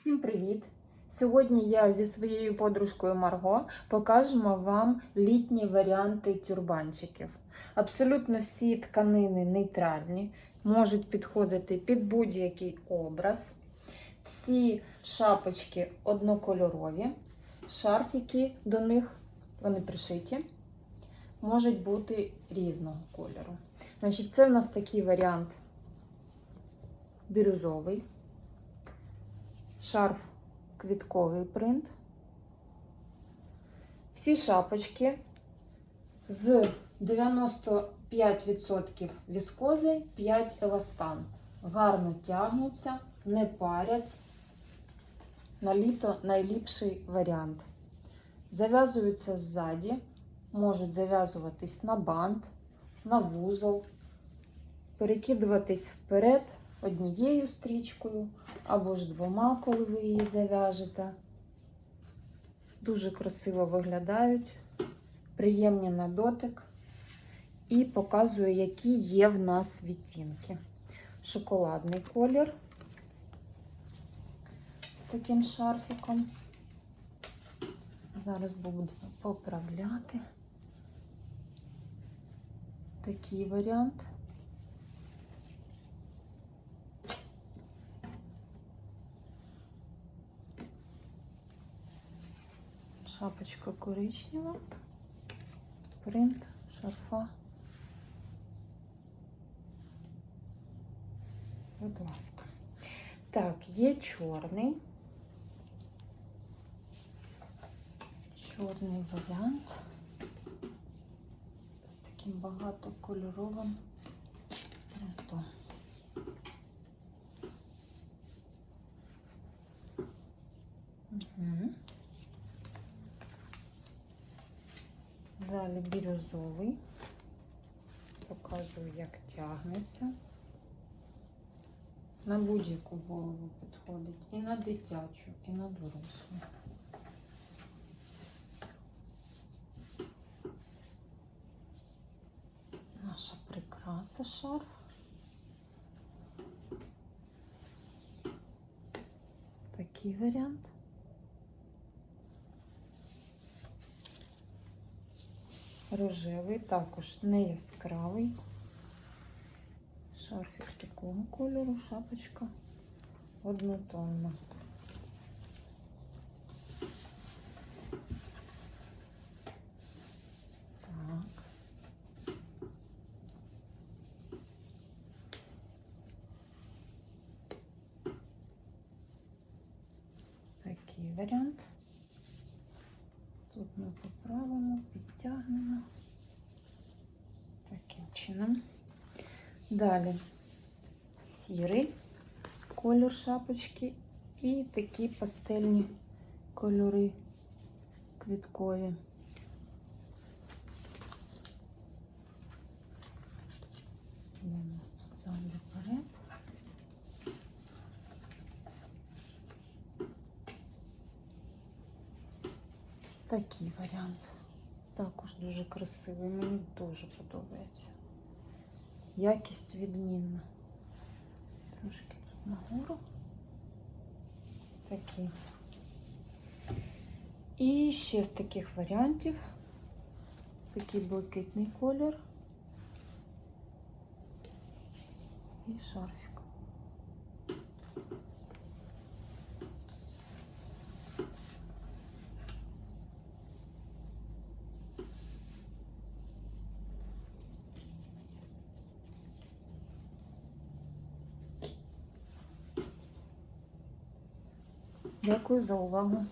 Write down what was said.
Всім привіт! Сьогодні я зі своєю подружкою Марго покажемо вам літні варіанти тюрбанчиків. Абсолютно всі тканини нейтральні, можуть підходити під будь-який образ. Всі шапочки однокольорові, шарфіки до них вони пришиті, можуть бути різного кольору. Значить, це в нас такий варіант бірюзовий шарф квітковий принт. Всі шапочки з 95% віскози, 5 еластан. Гарно тягнуться, не парять. На літо найліпший варіант. Зав'язуються ззаді, можуть зав'язуватись на бант, на вузол, перекидуватись вперед однією стрічкою або ж двома, коли ви її зав'яжете. Дуже красиво виглядають, приємні на дотик. І показую, які є в нас відтінки. Шоколадний колір з таким шарфіком. Зараз буду поправляти такий варіант. Шапочка коричнева, принт шарфа. Будь ласка. Так, є чорний. Чорний варіант з таким багатокольоровим принтом. Далі бірюзовий. Показую, як тягнеться. На будь-яку голову підходить. І на дитячу, і на дорослу. Наша прикраса шарф. Такий варіант. Рожевий, також не яскравий. Шарфік такого кольору, шапочка однотонна. Варіант. Тут ми поправимо, підтягнемо таким чином. Далі сірий колір шапочки і такі пастельні кольори квіткові. Де? Такий варіант. Також дуже красивий, мені дуже подобається. Якість відмінна. Трошки тут нагору. Такі. І ще з таких варіантів. Такий блакитний колір. І шарфік. Дякую за увагу.